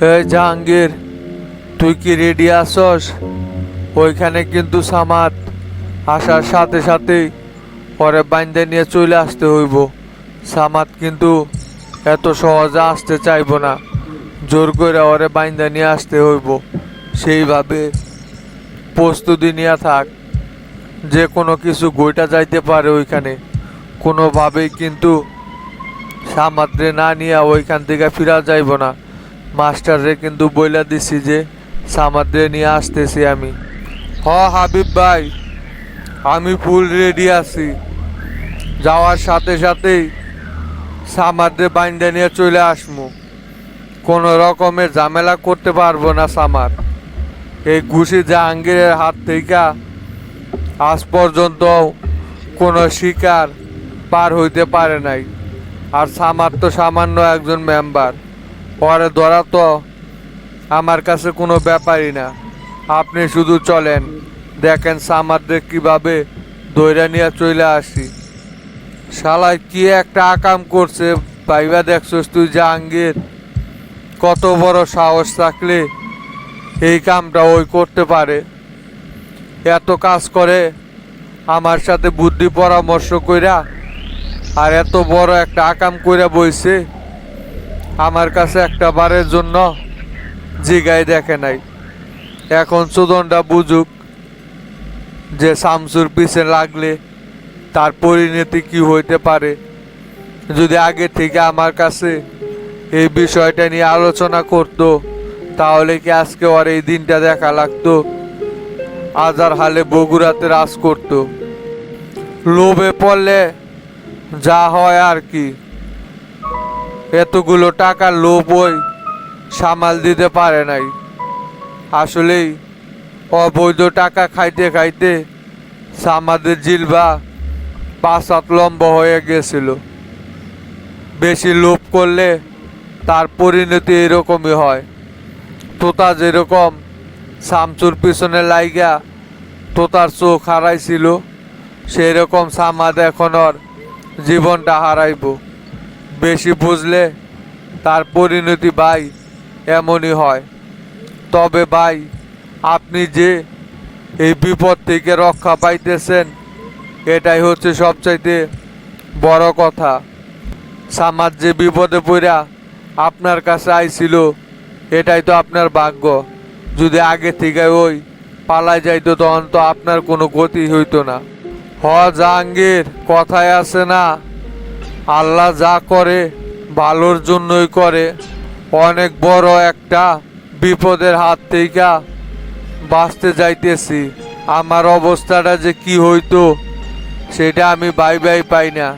জাহাঙ্গীর, তুই কি রেডি আসস ওইখানে কিন্তু সামাদ। আসার সাথে সাথেই পরে বাইন্দে নিয়ে চলে আসতে হইব। সামাদ কিন্তু এত সহজে আসতে চাইব না। জোর করে ওরে বাইন্দা নিয়ে আসতে হইব। সেইভাবে প্রস্তুতি নিয়ে থাক। যে কোনো কিছু গইটা যাইতে পারে ওইখানে। কোনোভাবেই কিন্তু সামাদ্রে না নিয়ে ওইখান থেকে ফিরা যাইব না। মাস্টাররে কিন্তু বইলা দিছি যে, সামাদ্রে নিয়ে আসতেছি আমি। হ হাবিব ভাই, আমি ফুল রেডি আছি। যাওয়ার সাথে সাথেই সামাদ্রে বাইন্দা নিয়ে চলে আসমু। কোনো রকমের ঝামেলা করতে পারব না সামার এই ঘুষি জাহাঙ্গীরের হাত থেকে আজ পর্যন্ত কোনো শিকার পার হইতে পারে নাই। আর সামার তো সামান্য একজন মেম্বার। পরে ধরা তো আমার কাছে কোনো ব্যাপারই না। আপনি শুধু চলেন। দেখেন সামারদের কীভাবে দৈরা নিয়ে চলে আসি। শালায় কি একটা আকাম করছে, ভাইবা দেখছস তুই জাহাঙ্গীর? কত বড় সাহস থাকলে এই কামটা ওই করতে পারে। এত কাজ করে আমার সাথে বুদ্ধি পরামর্শ কইরা আর এত বড় একটা আকাম কইরা বইছে আমার কাছে একটা বারের জন্য জিগাই দেখে নাই। এখন চোদনটা বুঝুক যে শামসুর পিছে লাগলে তার পরিণতি কি হইতে পারে। যদি আগে থেকে আমার কাছে এই বিষয়টা নিয়ে আলোচনা করতো, তাহলে কি আজকে ওর এই দিনটা দেখা লাগতো? আজার হালে বগুড়াতে রাজ করতো। লোভে পড়লে যা হয় আর কি। এতগুলো টাকার লোভ ওই সামাল দিতে পারে নাই। আসলেই অবৈধ টাকা খাইতে খাইতে সামাদের জিলবা পাঁচ হাত লম্বা হয়ে গেছিল। বেশি লোভ করলে তার পরিণতি এরকমই হয়। তোতা যেরকম শামসুর পিছনে লাইগা তোতার চোখ হারাইছিল সেই রকম সামাদ এখন ওর জীবনটা হারাইব। বেশি বুঝলে তার পরিণতি ভাই এমনই হয়। তবে ভাই, আপনি যে এই বিপদ থেকে রক্ষা পাইতেছেন, এটাই হচ্ছে সবচাইতে বড় কথা। সামাজ যে বিপদে পড়া আপনার কাছে আইছিল, এটাই তো আপনার ভাগ্য। যদি আগে থেকে ওই পালাই যাইতো, তখন তো আপনার কোনো গতি হইতো না। হ জাহাঙ্গীর কথায় আছে না? আল্লাহ যা করে, ভালোর জন্যই করে। অনেক বড় একটা বিপদের হাত থেকে বাঁচতে যাইতেছি। আমার অবস্থাটা যে কি হইতো, সেটা আমি বাই বাই পাই না।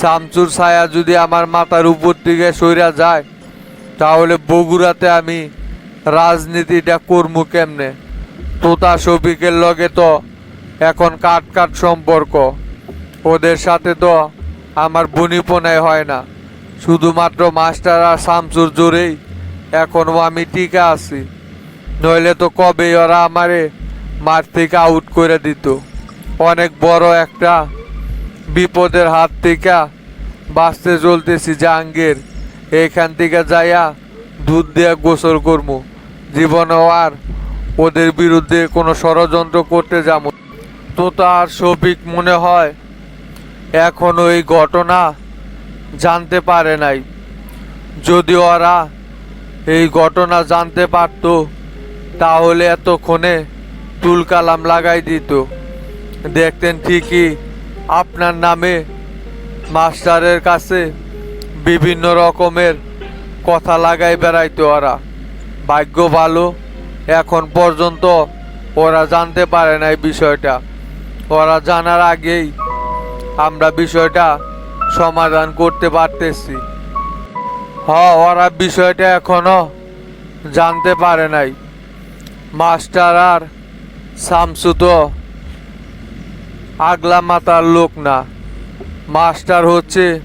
শামচুর ছায়া যদি আমার মাথার উপর থেকে সইরা যায়, তাহলে বগুড়াতে আমি রাজনীতিটা করব কেমনে? তোতা শফিকের লগে তো এখন কাট কাট সম্পর্ক। ওদের সাথে তো আমার বনিপনায় হয় না। শুধুমাত্র মাস্টার আর শামসুর জোরেই। এখনও আমি টিকা আছি। নইলে তো কবে ওরা আমারে মাঠ থেকে আউট করে দিত। অনেক বড় একটা বিপদের হাত থেকে বাঁচতে চলতেছি জাহাঙ্গীর। এইখান থেকে যাইয়া দুধ দিয়ে গোসল করব জীবনেও আর ওদের বিরুদ্ধে কোনো ষড়যন্ত্র করতে যাব তো তার শফিক মনে হয় এখনও এই ঘটনা জানতে পারে নাই। যদি ওরা এই ঘটনা জানতে পারত, তাহলে এতক্ষণে তুলকালাম লাগাই দিত। দেখতেন ঠিকই আপনার নামে মাস্টারের কাছে বিভিন্ন রকমের কথা লাগাই বেড়াইতো ওরা। ভাগ্য ভালো, এখন পর্যন্ত ওরা জানতে পারে না এই বিষয়টা। ওরা জানার আগেই আমরা বিষয়টা সমাধান করতে পারতেছি। হ ওরা বিষয়টা এখনও জানতে পারে নাই। মাস্টার আর শামসু তো আগলা মাতার লোক না। মাস্টার হচ্ছে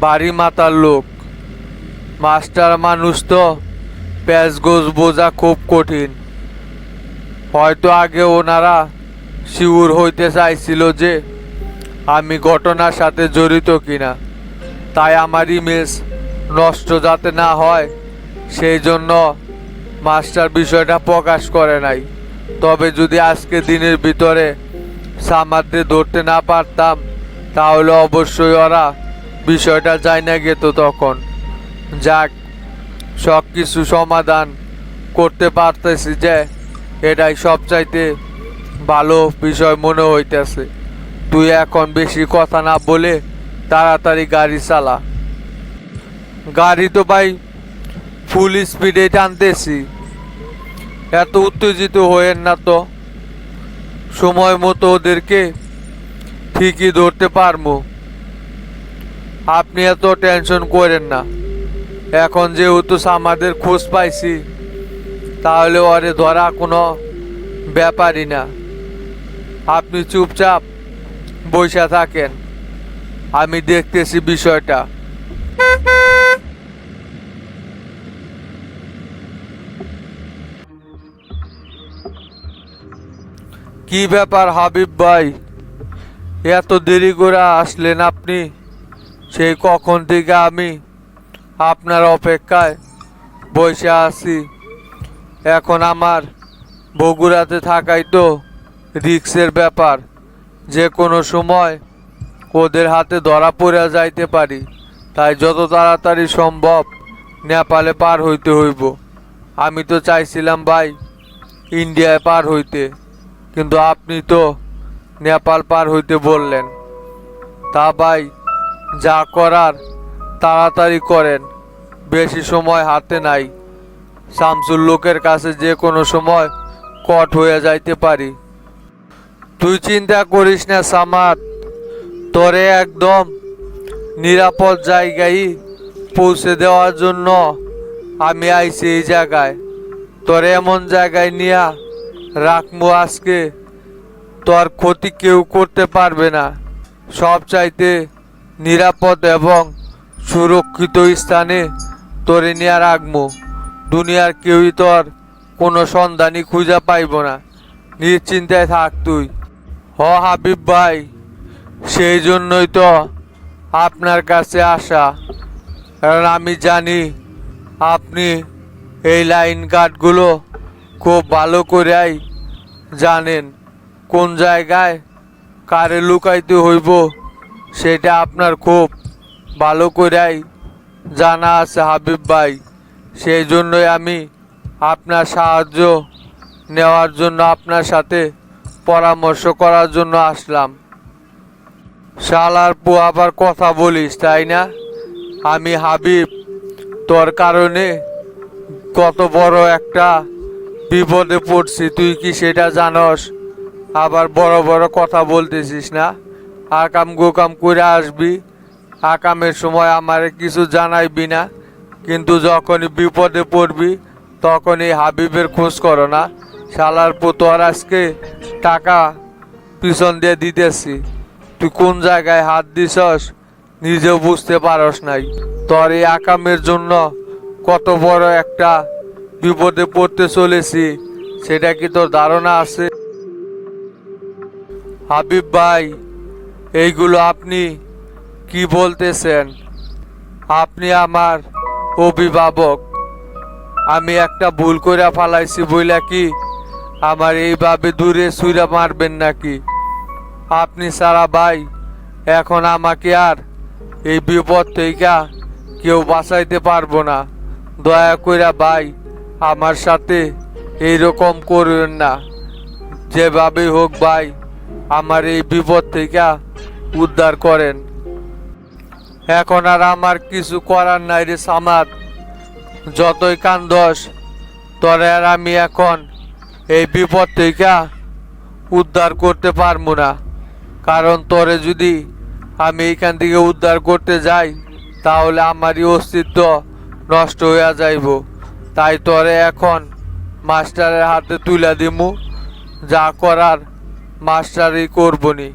বাড়ি মাতার লোক। মাস্টার মানুষ তো প্যাঁচ গোজ বোঝা খুব কঠিন। হয়তো আগে ওনারা শিউর হইতে চাইছিল যে আমি ঘটনার সাথে জড়িত কিনা, তাই আমার ইমেজ নষ্ট যাতে না হয়, সেই জন্য মাস্টার বিষয়টা প্রকাশ করে নাই। তবে যদি আজকে দিনের ভিতরে সামারদের ধরতে না পারতাম, তাহলে অবশ্যই ওরা বিষয়টা যায় না গেত তখন। যাক সব কিছু সমাধান করতে পারতেছি যে, এটাই সবচাইতে ভালো বিষয় মনে হইতেছে। তুই এখন বেশি কথা না বলে তাড়াতাড়ি গাড়ি চালা। গাড়ি তো ভাই ফুল স্পিডে টানতেছি। এত উত্তেজিত হয়েন না তো। সময় মতো ওদেরকে ঠিকই ধরতে পারব। আপনি এত টেনশন করেন না। এখন যেহেতু আমাদের খোঁজ পাইছি, তাহলে ওরে ধরা কোনো ব্যাপারই না। আপনি চুপচাপ বসে থাকেন। আমি দেখতেছি বিষয়টা। কি ব্যাপার হাবিব ভাই? এত দেরি করে আসলেন আপনি? সেই কখন থেকে আমি আপনার অপেক্ষায় বসে আছি? এখন আমার বগুড়াতে থাকাই তো রিক্সের ব্যাপার। যে কোনো সময় ওদের হাতে ধরা পড়ে যাইতে পারি, তাই যত তাড়াতাড়ি সম্ভব নেপালে পার হইতে হইব। আমি তো চাইছিলাম ভাই ইন্ডিয়ায় পার হইতে, কিন্তু আপনি তো নেপাল পার হইতে বললেন। তা ভাই, যা করার তাড়াতাড়ি করেন, বেশি সময় হাতে নাই। শামসুর লোকের কাছে যে কোনো সময় কট হয়ে যাইতে পারি। তুই চিন্তা করিস না, সামাদ। তোরে একদম নিরাপদ জায়গায় পৌঁছে দেওয়ার জন্য আমি আইছি এই জায়গায়। তোরে এমন জায়গায় নিয়া রাখব আজকে, তোর ক্ষতি কেউ করতে পারবে না। সব চাইতে নিরাপদ এবং সুরক্ষিত স্থানে তোরে নিয়ে রাখব। দুনিয়ার কেউই তোর কোনো সন্ধানই খুঁজে পাইব না। নিশ্চিন্তায় থাক তুই। হ হাবিব ভাই, সেই জন্যই তো আপনার কাছে আসা। কারণ আমি জানি আপনি এই লাইন কার্ডগুলো খুব ভালো করেই জানেন। কোন জায়গায় কারে লুকাইতে হইব, সেটা আপনার খুব ভালো করেই জানা আছে হাবিব ভাই। সেই জন্যই আমি আপনার সাহায্য নেওয়ার জন্য আপনার সাথে পরামর্শ করার জন্য আসলাম। শালার পু আবার কথা বলিস, তাই না? আমি হাবিব, তোর কারণে কত বড় একটা বিপদে পড়ছি, তুই কি সেটা জানস? আবার বড় বড় কথা বলতেছিস না? আকাম গোকাম করে আসবি। আকামের সময় আমার কিছু জানাইবি না, কিন্তু যখনই বিপদে পড়বি তখন এই হাবিবের খোঁজ করো না। শালার পুতোয়ার আজকে টাকা পিছন দিয়ে দিতেছি। তুই কোন জায়গায় হাত দিছস নিজেও বুঝতে পারস নাই। তোর এই আকামের জন্য কত বড় একটা বিপদে পড়তে চলেছি, সেটা কি তোর ধারণা আছে? হাবিব ভাই, এইগুলো আপনি কি বলতেছেন? আপনি আমার অভিভাবক। আমি একটা ভুল করে ফালাইছি, বইলা কি আমার এইভাবে দূরে সুইরা মারবেন নাকি? আপনি সারা ভাই, এখন আমাকে আর এই বিপদ থেকে কেউ বাঁচাইতে পারব না। দয়া কইরা ভাই, আমার সাথে এই রকম করবেন না। যেভাবে হোক ভাই, আমার এই বিপদ থেকে উদ্ধার করেন। এখন আর আমার কিছু করার নাই রে সামাদ। যতই কান্দস তরে আর আমি এখন এই বিপদ থেকে উদ্ধার করতে পারব না। কারণ তোরে যদি আমি এখান থেকে উদ্ধার করতে যাই, তাহলে আমারই অস্তিত্ব নষ্ট হয়ে যাইব। তাই তোরে এখন মাস্টারের হাতে তুলে দিমু। যা করার মাস্টারই করবনি।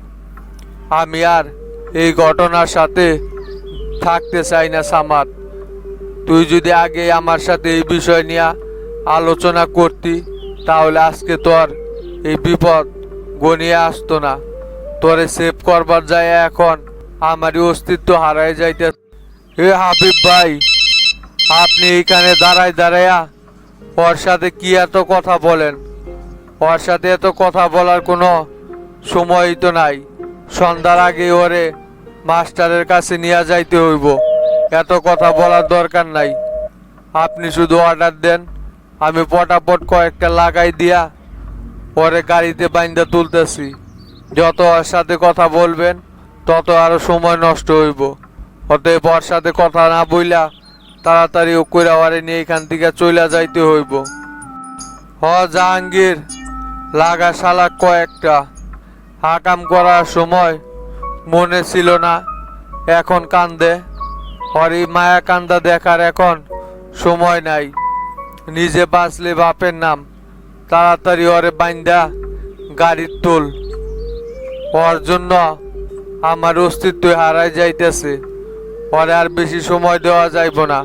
আমি আর এই ঘটনার সাথে থাকতে চাই না সামাদ। তুই যদি আগে আমার সাথে এই বিষয় নিয়ে আলোচনা করতি তাহলে আজকে তোর এই বিপদ গনিয়ে আসতো না। তোরে সেভ করবার যায় এখন আমারই অস্তিত্ব হারাই যাইতে। এ হাবিব ভাই, আপনি এখানে দাঁড়ায় দাঁড়াইয়া ওর সাথে কি এত কথা বলেন? ওর সাথে এত কথা বলার কোনো সময়ই তো নাই। সন্ধ্যার আগে ওরে মাস্টারের কাছে নিয়ে যাইতে হইব। এত কথা বলার দরকার নাই। আপনি শুধু অর্ডার দেন। আমি পটাপট কয়েকটা লাগাই দিয়া পরে গাড়িতে বাইন্দা তুলতেছি। যত ওর সাথে কথা বলবেন, তত আরও সময় নষ্ট হইব। অতএব ওর সাথে কথা না বইলা তাড়াতাড়ি ও কইরা ওরে নিয়ে এখান থেকে চইলা যাইতে হইব। হ, জাহাঙ্গীর, লাগা শালা কয়েকটা। হাকাম করার সময় মনে ছিল না, এখন কান্দে। হরি মায়া কান্দা দেখার এখন সময় নাই। নিজে বাঁচলে বাপের নাম। তাড়াতাড়ি ওরে বাইন্দা গাড়ির তোল ওর জন্য আমার অস্তিত্ব হারাই যাইতেছে। পরে আর বেশি সময় দেওয়া যাইব না।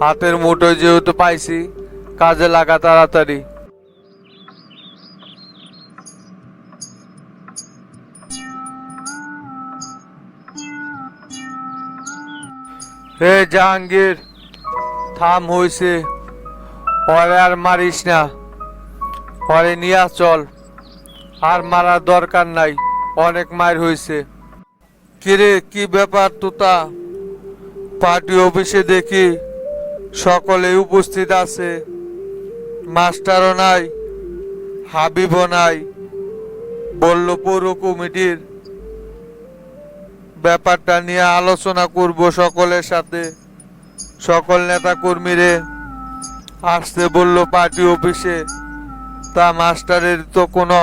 হাতের মুঠোয় যেহেতু পাইছি, কাজে লাগা তাড়াতাড়ি। হে জাহাঙ্গীর, থাম হইছে। ওরে আর মারিস না। ওরে নিয়া চল। আর মারার দরকার নাই, অনেক মার হইছে। কিরে, কি ব্যাপার তুতা? পার্টি অফিসে দেখি সকলে উপস্থিত আছে। মাস্টারও নাই, হাবিবও নাই বলল পৌর কমিটির। ব্যাপারটা নিয়ে আলোচনা করব সকলের সাথে, সকল নেতা কর্মীরে আসতে বলল পার্টি অফিসে। তা মাস্টারের তো কোনো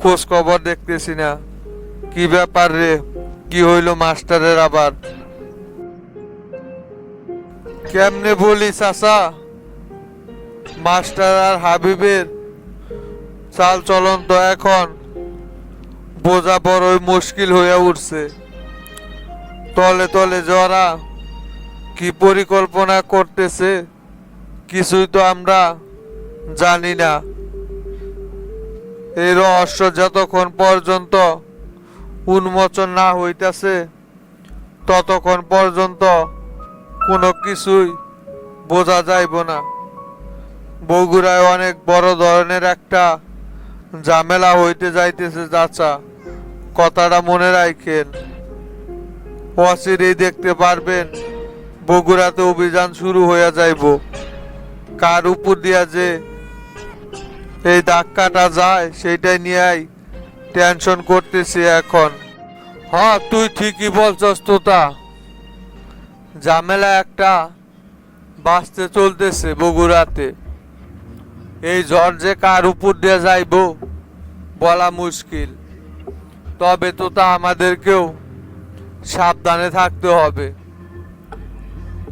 খোঁজ খবর দেখতেছি না। কি ব্যাপার রে? কি হইল মাস্টারের আবার? কেমনে বলি চাচা? মাস্টার আর হাবিবের চাল চলন তো এখন বোঝা বড়ই মুশকিল হয়ে উঠছে। তলে তলে জরা কি পরিকল্পনা করতেছে? কিছুই তো আমরা জানি না। এই রহস্য যতক্ষণ পর্যন্ত উন্মোচন না হইতাছে, ততক্ষণ পর্যন্ত কোনো কিছুই বোঝা যাইব না। বগুড়ায় অনেক বড় ধরনের একটা ঝামেলা হইতে যাইতেছে, চাচা। কথাটা মনে রাখেন অচিরেই দেখতে পারবেন, বগুড়াতে অভিযান শুরু হয়ে যাইব। কার উপর দিয়া যে এই ধাক্কাটা যায়, সেইটাই নিয়েই টেনশন করতেছি এখন। হ্যাঁ তুই ঠিকই বলছস তোতা। ঝামেলা একটা বাঁচতে চলতেছে বগুড়াতে। এই ঝড় যে কার উপর দিয়ে যাইব বলা মুশকিল। তবে তো তা আমাদেরকেও সাবধানে থাকতে হবে।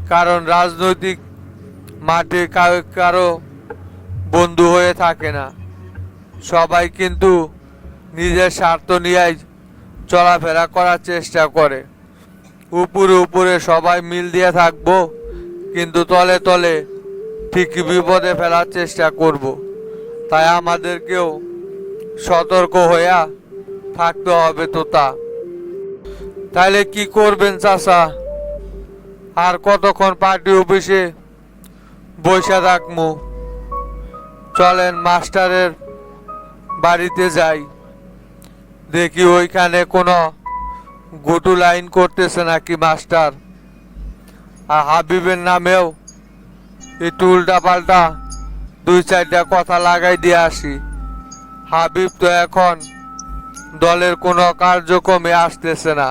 কারণ রাজনৈতিক মাঠে কারও বন্ধু হয়ে থাকে না। সবাই কিন্তু নিজের স্বার্থ নিয়েই চলাফেরা করার চেষ্টা করে। উপরে উপরে সবাই মিল দিয়ে থাকব, কিন্তু তলে তলে ঠিকই বিপদে ফেলার চেষ্টা করব। তাই আমাদেরকেও সতর্ক হইয়া থাকতে হবে তো তা তাইলে কি করবেন চাচা? আর কতক্ষণ পার্টি অফিসে বৈশা থাকমু চলেন মাস্টারের বাড়িতে যাই। দেখি ওইখানে কোনো গুটু লাইন করতেছে নাকি মাস্টার। আর হাবিবের নামেও একটু উল্টা পাল্টা দুই চারটা কথা লাগাই দিয়ে আসি। হাবিব তো এখন দলের কোনো কার্যক্রমে আসতেছে না।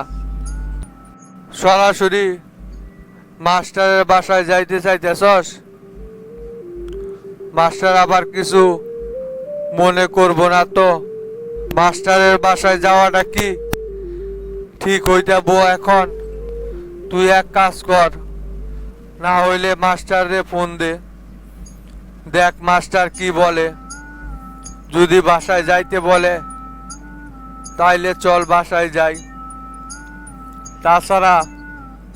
সরাসরি মাস্টারের বাসায় যাইতে চাইতেছস? মাস্টার আবার কিছু মনে করব না তো। মাস্টারের বাসায় যাওয়াটা কি? ঠিক হইতে বউ এখন। তুই এক কাজ কর। না হইলে মাস্টাররে ফোন দে। দেখ মাস্টার কি বলে। যদি বাসায় যাইতে বলে, তাইলে চল বাসায় যাই। তাছাড়া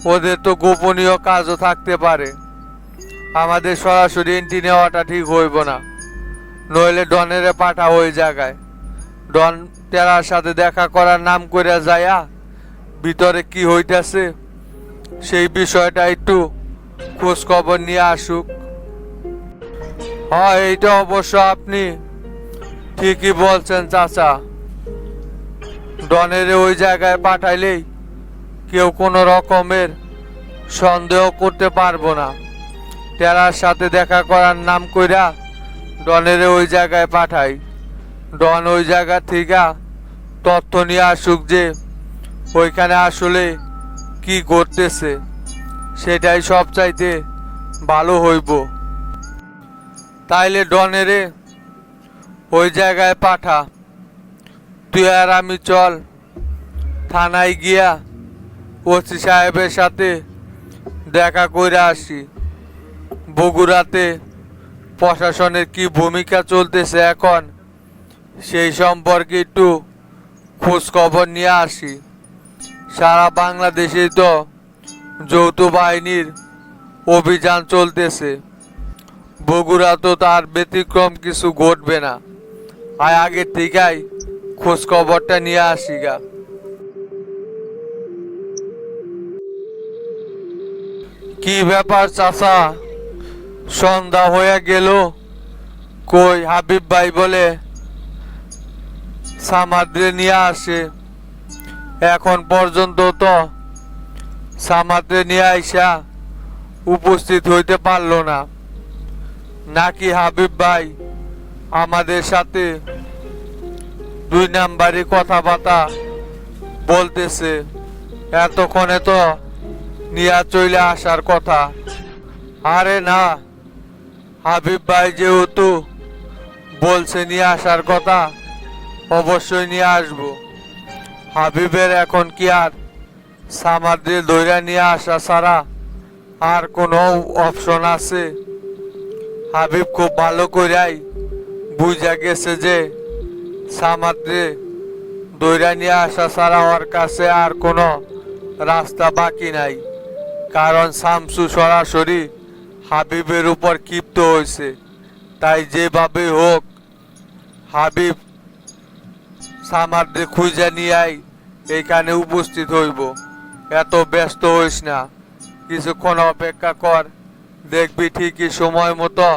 ওদের তো গোপনীয় কাজও থাকতে পারে। আমাদের সরাসরি এন্ট্রি নেওয়াটা ঠিক হইব না। নইলে ডনেরে পাঠা ওই জায়গায়। ডন টেরার সাথে দেখা করার নাম করে যায়া ভিতরে কি হইতেছে, সেই বিষয়টা একটু খোঁজ খবর নিয়ে আসুক। হ্যাঁ এইটা অবশ্য আপনি ঠিকই বলছেন, চাচা। ডনের ওই জায়গায় পাঠাইলেই কেউ কোনো রকমের সন্দেহ করতে পারব না। টেরার সাথে দেখা করার নাম কইরা ডনের ওই জায়গায় পাঠাই। ডন ওই জায়গা থেকে তথ্য নিয়ে আসুক যে ওইখানে আসলে কি ঘটতেছে, সেটাই সব চাইতে ভালো হইব। তাইলে ডনেরে ওই জায়গায় পাঠা। তুই আর আমি চল। থানায় গিয়া ওসি সাহেবের সাথে দেখা করে আসি। বগুড়াতে প্রশাসনের কি ভূমিকা চলতেছে এখন? সেই সম্পর্কে একটু খোঁজখবর নিয়ে আসি। সারা বাংলাদেশে তো যৌথ বাহিনীর অভিযান চলতেছে। বগুড়া তো তার ব্যতিক্রম কিছু ঘটবে না। আর আগের থেকেই খোঁজখবরটা নিয়ে আসি গা। কি ব্যাপার চাচা? সন্ধ্যা হয়ে গেল। কই হাবিব ভাই বলে, সামাদ্রে নিয়ে আসে। এখন পর্যন্ত তো সামাদ্রে নিয়ে আইসা উপস্থিত হইতে পারল না। নাকি হাবিব ভাই আমাদের সাথে দুই নাম্বারই কথাবার্তা বলতেছে? এতক্ষণে তো নিয়া চলে আসার কথা। আরে না হাবিব ভাই যেহেতু বলছে নিয়ে আসার কথা, অবশ্যই নিয়ে আসব। হাবিবের এখন কি আর সামাদ্রে দৈরা নিয়ে আসা ছাড়া আর কোনো অপশন আছে? হাবিব খুব ভালো কইরাই বুঝা গেছে যে সামাদ্রে দৈরা নিয়ে আসা ছাড়া ওর কাছে আর কোনো রাস্তা বাকি নাই। কারণ শামসু সরাসরি হাবিবের উপর ক্ষিপ্ত হয়েছে। তাই যেভাবে হোক, হাবিব সামাদ্রে খুঁজে নিয়ে আই এইখানে উপস্থিত হইব। এত ব্যস্ত হইস না। কিছুক্ষণ অপেক্ষা কর, দেখবি ঠিকই সময় মতো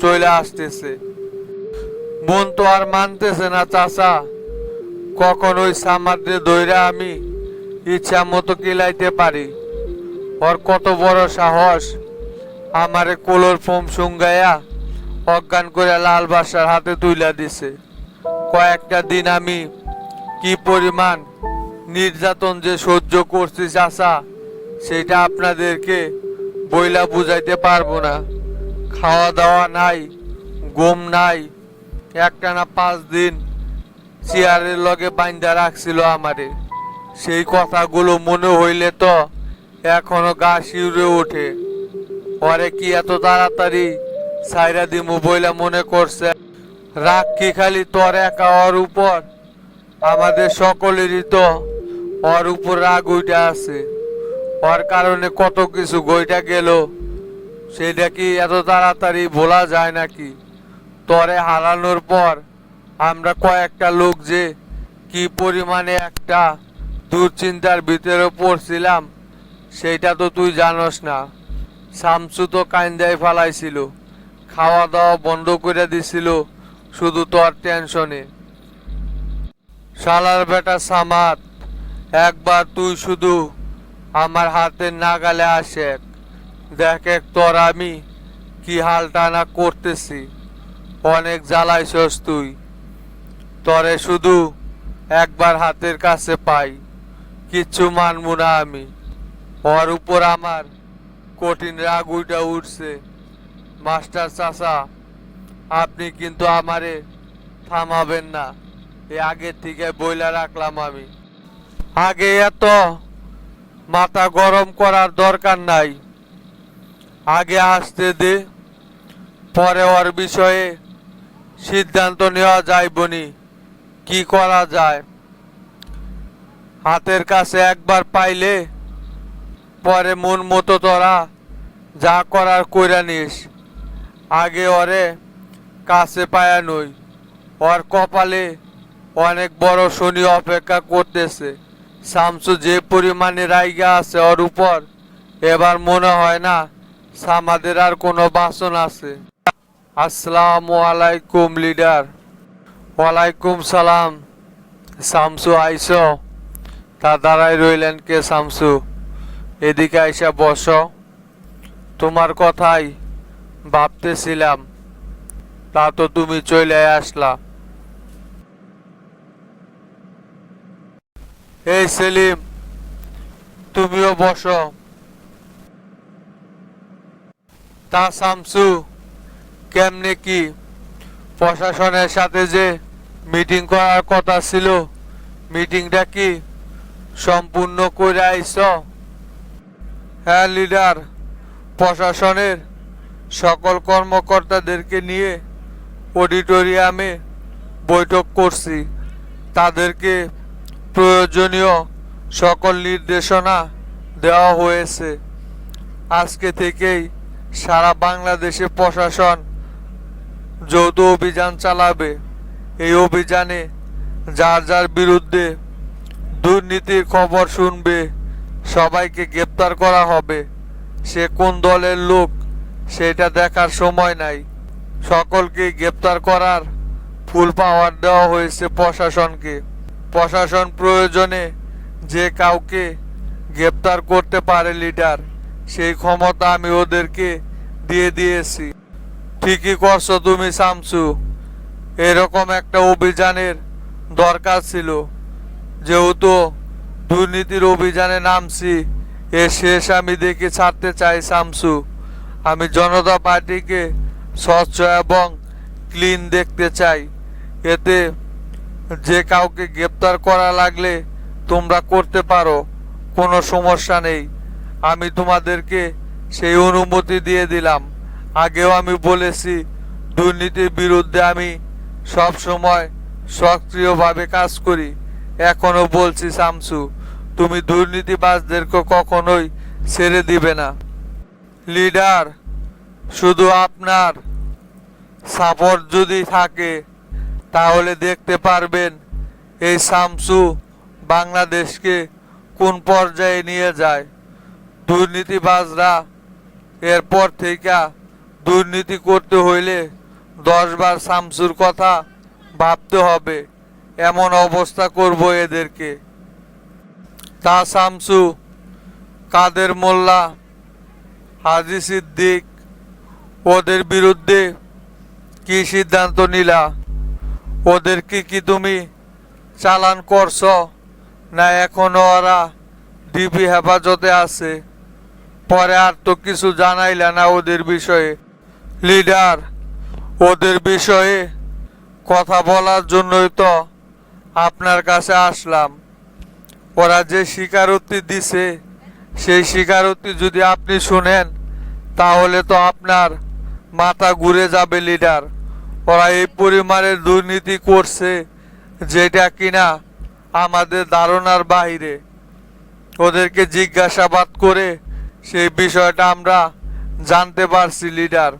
চলে আসতেছে। মন তো আর মানতেছে না, চাচা। কখন ওই সামাদ্রে দইরা আমি ইচ্ছা মতো কিলাইতে পারি? ওর কত বড় সাহস। আমারে কোলোর ফোম সুঙ্গাইয়া অজ্ঞান করে লাল বাসার হাতে তুইলা দিছে। কয়েকটা দিন আমি কি পরিমাণ নির্যাতন যে সহ্য করছি চাচা, সেটা আপনাদেরকে বইলা বুঝাইতে পারব না। খাওয়া দাওয়া নাই, ঘুম নাই, একটানা পাঁচ দিন চেয়ারের লগে বাইন্দা রাখছিল আমারে। সেই কথাগুলো মনে হইলে তো এখনও গা শিউরে ওঠে। পরে কি এত তাড়াতাড়ি সাইরা দিমু বইলা মনে করছে? রাগ কি খালি তোর একা ওর উপর? আমাদের সকলেরই তো ওর উপর রাগ উইটা আছে। ওর কারণে কত কিছু গইটা গেল, সেটা কি এত তাড়াতাড়ি ভোলা যায় নাকি? তরে হারানোর পর আমরা কয়েকটা লোক যে কি পরিমাণে একটা দুশ্চিন্তার ভিতরে পড়ছিলাম, সেটা তো তুই জানোস না। শামসু তো কাইন্দায় ফালাইছিল। খাওয়া দাওয়া বন্ধ করে দিছিল, শুধু তোর টেনশনে। শালার বেটা সামাত একবার তুই শুধু আমার হাতের নাগালে আসে দেখ এক তোর আমি কি হালটা না করতেছি। অনেক জ্বালাইছস তুই। তরে শুধু একবার হাতের কাছে পাই। কিচ্ছু মানবো না আমি। ওর উপর আমার কঠিন রাগ উইটা উঠছে। মাস্টার চাচা, আপনি কিন্তু আমারে থামাবেন না। এ আগের থেকে বইলা রাখলাম আমি। আগে এত মাথা গরম করার দরকার নাই। আগে আসতে দে, পরে ওর বিষয়ে সিদ্ধান্ত নেওয়া যাইবনি কি করা যায়? হাতের কাছে একবার পাইলে পরে মন মতো তোরা যা করার কইরা নিস। আগে ওরে কাছে পায়া নই। ওর কপালে অনেক বড় শনি অপেক্ষা করতেছে। শামসু যে পরিমাণে রাইগা আছে ওর উপর, এবার মনে হয় না সামাদের আর কোনো বাসন আছে। আসসালামু আলাইকুম, লিডার। ওয়ালাইকুম সালাম। শামসু, আইস। তা দাঁড়াই রইলেন কে শামসু? এদিকে আইসা বস। তোমার কথাই ভাবতেছিলাম, তা তো তুমি চলে আসলা। এই সেলিম, তুমিও বসো। তা শামসু, কেমনে কি? প্রশাসনের সাথে যে মিটিং করার কথা ছিল, মিটিংটা কি সম্পূর্ণ করে আইস? হ্যাঁ লিডার। প্রশাসনের সকল কর্মকর্তাদেরকে নিয়ে অডিটোরিয়ামে বৈঠক করছি। তাদেরকে প্রয়োজনীয় সকল নির্দেশনা দেওয়া হয়েছে। আজকে থেকেই সারা বাংলাদেশে প্রশাসন যৌথ অভিযান চালাবে। এই অভিযানে যার যার বিরুদ্ধে দুর্নীতির খবর শুনবে। সবাইকে গ্রেপ্তার করা হবে। সে কোন দলের লোক, সেটা দেখার সময় নাই। সকলকে গ্রেপ্তার করার ফুল পাওয়ার দেওয়া হয়েছে প্রশাসনকে। প্রশাসন প্রয়োজনে যে কাউকে গ্রেপ্তার করতে পারে লিডার, সেই ক্ষমতা আমি ওদেরকে দিয়ে দিয়েছি। ঠিকই করছ তুমি শামসু এরকম একটা অভিযানের দরকার ছিল। যেহেতু দুর্নীতির অভিযানে নামছি। এর শেষ আমি দেখে ছাড়তে চাই শামসু। আমি জনতা পার্টিকে স্বচ্ছ এবং ক্লিন দেখতে চাই। এতে যে কাউকে গ্রেপ্তার করা লাগলে তোমরা করতে পারো, কোনো সমস্যা নেই। আমি তোমাদেরকে সেই অনুমতি দিয়ে দিলাম। আগেও আমি বলেছি, দুর্নীতির বিরুদ্ধে আমি সব সময় সক্রিয়ভাবে কাজ করি। এখনও বলছি শামসু। তুমি দুর্নীতিবাজদেরকে কখনোই ছেড়ে দিবে না। লিডার, শুধু আপনার সাপোর্ট যদি থাকে, তাহলে দেখতে পারবেন এই শামসু বাংলাদেশকে কোন পর্যায়ে নিয়ে যায়। দুর্নীতিবাজরা এরপর থেকে দুর্নীতি করতে হইলে দশবার শামসুর কথা ভাবতে হবে। এমন অবস্থা করব এদেরকে। তা শামসু, কাদের মোল্লা, হাজি সিদ্দিক, ওদের বিরুদ্ধে কি সিদ্ধান্ত নিলা? ওদেরকে কি তুমি চালান করছ? না এখনও ওরা ডিবি হেফাজতে আছে? পরে আর তো কিছু জানাইলা না ওদের বিষয়ে। লিডার, ওদের বিষয়ে কথা বলার জন্যই তো আপনার কাছে আসলাম। ওরা যে স্বীকারোক্তি দিছে, সেই স্বীকারোক্তি যদি আপনি শুনেন, তাহলে তো আপনার মাথা ঘুরে যাবে, লিডার। ওরা এই পরিমাণের দুর্নীতি করছে, যেটা কিনা আমাদের ধারণার বাইরে ওদেরকে জিজ্ঞাসাবাদ করে সেই বিষয়টা আমরা জানতে পারছি, লিডার।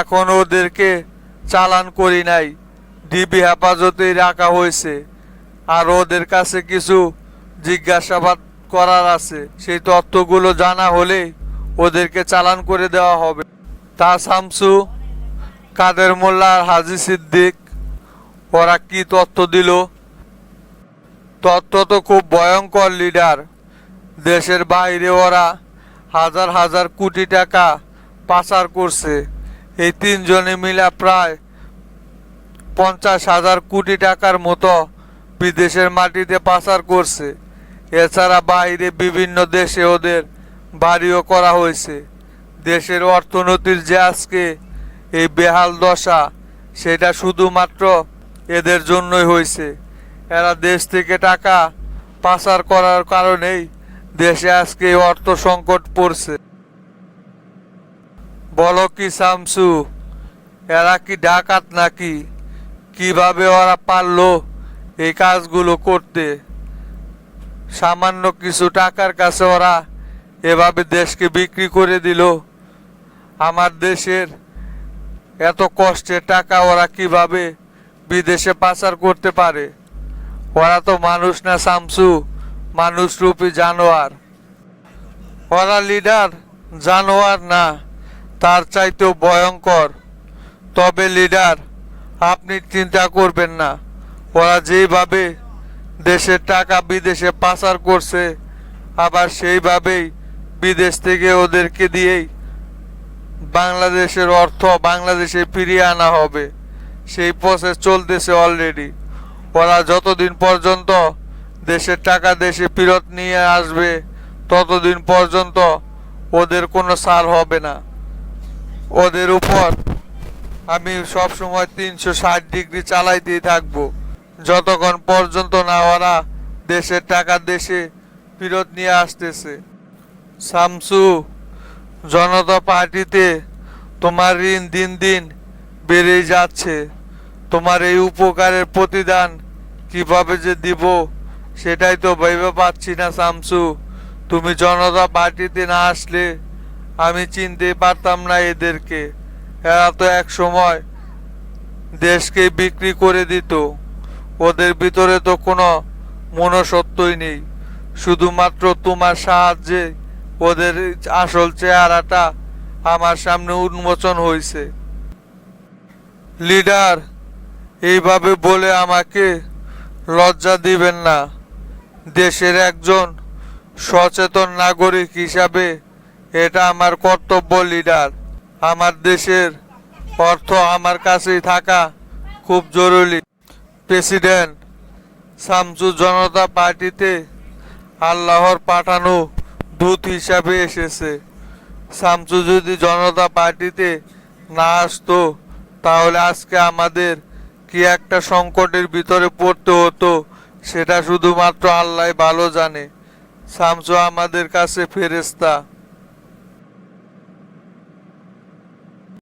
এখন ওদেরকে চালান করি নাই, ডিবি হেফাজতেই রাখা হয়েছে। আর ওদের কাছে কিছু জিজ্ঞাসাবাদ করার আছে। সেই তথ্যগুলো জানা হলে ওদেরকে চালান করে দেওয়া হবে। তা শামসু, কাদের মোল্লা আর হাজি সিদ্দিক, ওরা কি তথ্য দিল? তথ্য তো খুব ভয়ঙ্কর, লিডার। দেশের বাইরে ওরা হাজার হাজার কোটি টাকা পাচার করছে। এই তিনজনে মিলা প্রায় পঞ্চাশ হাজার কোটি টাকার মতো বিদেশের মাটিতে পাচার করছে। এছাড়া বাইরে বিভিন্ন দেশে ওদের বাড়িও করা হয়েছে। দেশের অর্থনীতির যে আজকে এই বেহাল দশা, সেটা শুধুমাত্র এদের জন্যই হয়েছে। এরা দেশ থেকে টাকা পাচার করার কারণেই দেশে আজকে অর্থ সংকট পড়ছে। বলো কি শামসু এরা কি ডাকাত নাকি? কীভাবে ওরা পারল এই কাজগুলো করতে? সামান্য কিছু টাকার কাছে ওরা এভাবে দেশকে বিক্রি করে দিল। আমার দেশের এত কষ্টের টাকা ওরা কীভাবে বিদেশে পাচার করতে পারে? ওরা তো মানুষ না শামসু মানুষ রূপী জানোয়ার। ওরা লিডার, জানোয়ার না, তার চাইতেও ভয়ঙ্কর। তবে লিডার, আপনি চিন্তা করবেন না। ওরা যেভাবে দেশের টাকা বিদেশে পাচার করছে, আবার সেইভাবেই বিদেশ থেকে ওদেরকে দিয়েই বাংলাদেশের অর্থ বাংলাদেশে ফিরিয়ে আনা হবে। সেই প্রসেস চলতেছে অলরেডি ওরা যতদিন পর্যন্ত দেশের টাকা দেশে ফেরত নিয়ে আসবে, ততদিন পর্যন্ত ওদের কোনো ছাড় হবে না। ওদের উপর আমি সবসময় তিনশো ষাট ডিগ্রি চালাইতেই থাকব। যতক্ষণ পর্যন্ত না ওরা দেশের টাকা দেশে ফেরত নিয়ে আসতেছে। শামসু, জনতা পার্টিতে তোমার ঋণ দিন দিন বেড়েই যাচ্ছে। তোমার এই উপকারের প্রতিদান কীভাবে যে দিব সেটাই তো ভেবে পাচ্ছি না শামসু। তুমি জনতা পার্টিতে না আসলে আমি চিনতে পারতাম না এদেরকে। এরা তো এক সময় দেশকে বিক্রি করে দিত। ওদের ভিতরে তো কোনো মনসত্বই নেই। শুধুমাত্র তোমার সাহায্যে ওদের আসল চেহারাটা আমার সামনে উন্মোচন হয়েছে। লিডার, এইভাবে বলে আমাকে লজ্জা দিবেন না। দেশের একজন সচেতন নাগরিক হিসাবে এটা আমার কর্তব্য, লিডার। আমার দেশের অর্থ আমার কাছেই থাকা খুব জরুরি। প্রেসিডেন্ট শামসু জনতা পার্টিতে আল্লাহর পাঠানো দূত হিসাবে এসেছে। শামসু যদি জনতা পার্টিতে না আসতো, তাহলে আজকে আমাদের কি একটা সংকটের ভিতরে পড়তে হতো, সেটা শুধুমাত্র আল্লাহ ভালো জানে। শামসু আমাদের কাছে ফেরেস্তা